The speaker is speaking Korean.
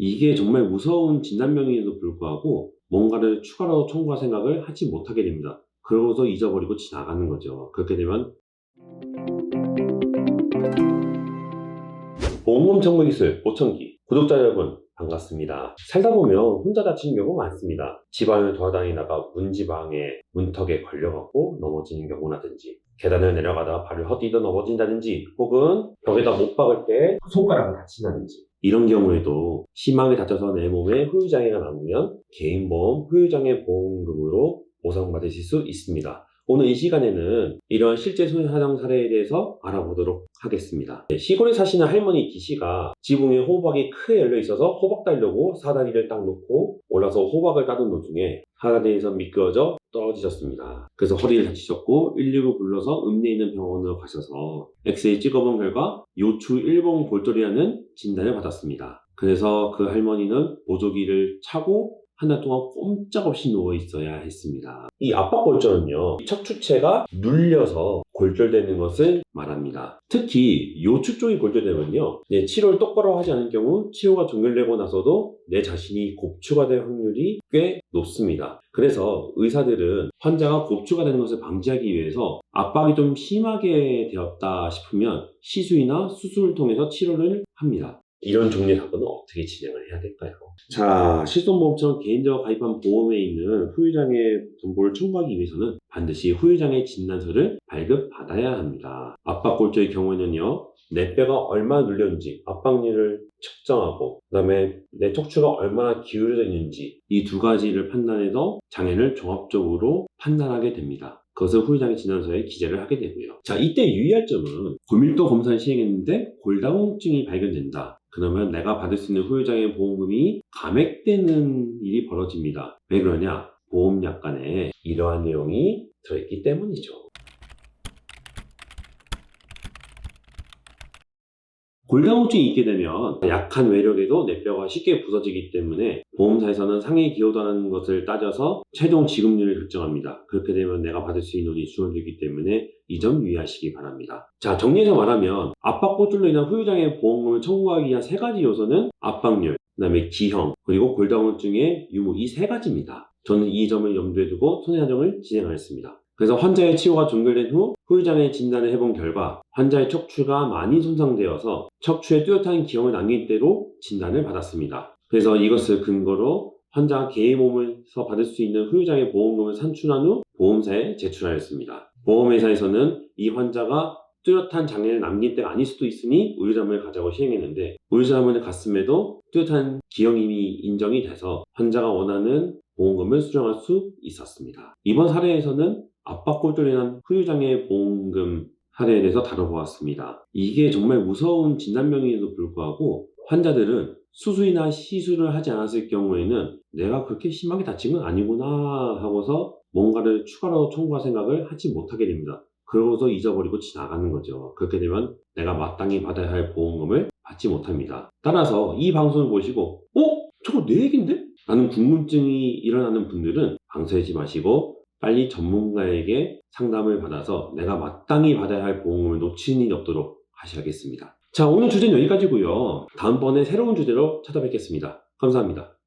이게 정말 무서운 진단명에도 불구하고 뭔가를 추가로 청구할 생각을 하지 못하게 됩니다. 그러고서 잊어버리고 지나가는 거죠. 그렇게 되면 보험금 청구 기술 5천기 구독자 여러분 반갑습니다. 살다 보면 혼자 다치는 경우가 많습니다. 집안을 돌아다니다가 문지방에 문턱에 걸려갖고 넘어지는 경우라든지 계단을 내려가다가 발을 헛디뎌 넘어진다든지 혹은 벽에다 못 박을 때 손가락을 다친다든지 이런 경우에도 심하게 다쳐서 내 몸에 후유장애가 남으면 개인보험 후유장애 보험금으로 보상받으실 수 있습니다. 오늘 이 시간에는 이러한 실제 손해사정 사례에 대해서 알아보도록 하겠습니다. 네, 시골에 사시는 할머니 기씨가 지붕 에 호박이 크게 열려 있어서 호박 따려고 사다리를 딱 놓고 올라서 호박을 따던 도중에 사다리에서 미끄러져 떨어지셨습니다. 그래서 허리를 다치셨고 119 불러서 읍내에 있는 병원으로 가셔서 엑스레이 찍어본 결과 요추 1번 골절이라는 진단을 받았습니다. 그래서 그 할머니는 보조기를 차고 한달 동안 꼼짝없이 누워 있어야 했습니다. 이 압박 골절은요, 척추체가 눌려서 골절되는 것을 말합니다. 특히 요추 쪽이 골절되면요, 내 치료를 똑바로 하지 않은 경우 치료가 종결되고 나서도 내 자신이 곱추가 될 확률이 꽤 높습니다. 그래서 의사들은 환자가 곱추가 되는 것을 방지하기 위해서 압박이 좀 심하게 되었다 싶으면 시술이나 수술을 통해서 치료를 합니다. 이런 종류의 사고는 어떻게 진행을 해야 될까요? 자, 실손보험처럼 개인적으로 가입한 보험에 있는 후유장애 정보를 청구하기 위해서는 반드시 후유장애 진단서를 발급받아야 합니다. 압박골절의 경우에는요, 내 뼈가 얼마나 눌렸는지 압박률을 측정하고 그 다음에 내 척추가 얼마나 기울어져 있는지 이 두 가지를 판단해서 장애를 종합적으로 판단하게 됩니다. 그것을 후유장애 진단서에 기재를 하게 되고요. 자, 이때 유의할 점은 골밀도 검사를 시행했는데 골다공증이 발견된다. 그러면 내가 받을 수 있는 후유장애 보험금이 감액되는 일이 벌어집니다. 왜 그러냐? 보험약관에 이러한 내용이 들어있기 때문이죠. 골다공증이 있게 되면 약한 외력에도 내 뼈가 쉽게 부서지기 때문에 보험사에서는 상해 기여도라는 것을 따져서 최종 지급률을 결정합니다. 그렇게 되면 내가 받을 수 있는 돈이 줄어들기 때문에 이 점 유의하시기 바랍니다. 자, 정리해서 말하면 압박골절로 인한 후유장애 보험금을 청구하기 위한 세 가지 요소는 압박률, 그 다음에 기형, 그리고 골다공증의 유무 이 세 가지입니다. 저는 이 점을 염두에 두고 손해사정을 진행하였습니다. 그래서 환자의 치료가 종결된 후 후유장애 진단을 해본 결과 환자의 척추가 많이 손상되어서 척추에 뚜렷한 기형을 남긴 때로 진단을 받았습니다. 그래서 이것을 근거로 환자가 개인 몸에서 받을 수 있는 후유장애 보험금을 산출한 후 보험사에 제출하였습니다. 보험회사에서는 이 환자가 뚜렷한 장애를 남긴 때가 아닐 수도 있으니 우유자문을 가자고 시행했는데 우유자문을 갔음에도 뚜렷한 기형임이 인정이 돼서 환자가 원하는 보험금을 수령할 수 있었습니다. 이번 사례에서는 압박골절로 인한 후유장애 보험금 사례에 대해서 다뤄보았습니다. 이게 정말 무서운 진단명에도 불구하고 환자들은 수술이나 시술을 하지 않았을 경우에는 내가 그렇게 심하게 다친 건 아니구나 하고서 뭔가를 추가로 청구할 생각을 하지 못하게 됩니다. 그러고서 잊어버리고 지나가는 거죠. 그렇게 되면 내가 마땅히 받아야 할 보험금을 받지 못합니다. 따라서 이 방송을 보시고 어? 저거 내 얘긴데? 라는 궁금증이 일어나는 분들은 방사하지 마시고 빨리 전문가에게 상담을 받아서 내가 마땅히 받아야 할 보험금을 놓치는 일이 없도록 하셔야겠습니다. 자, 오늘 주제는 여기까지고요. 다음번에 새로운 주제로 찾아뵙겠습니다. 감사합니다.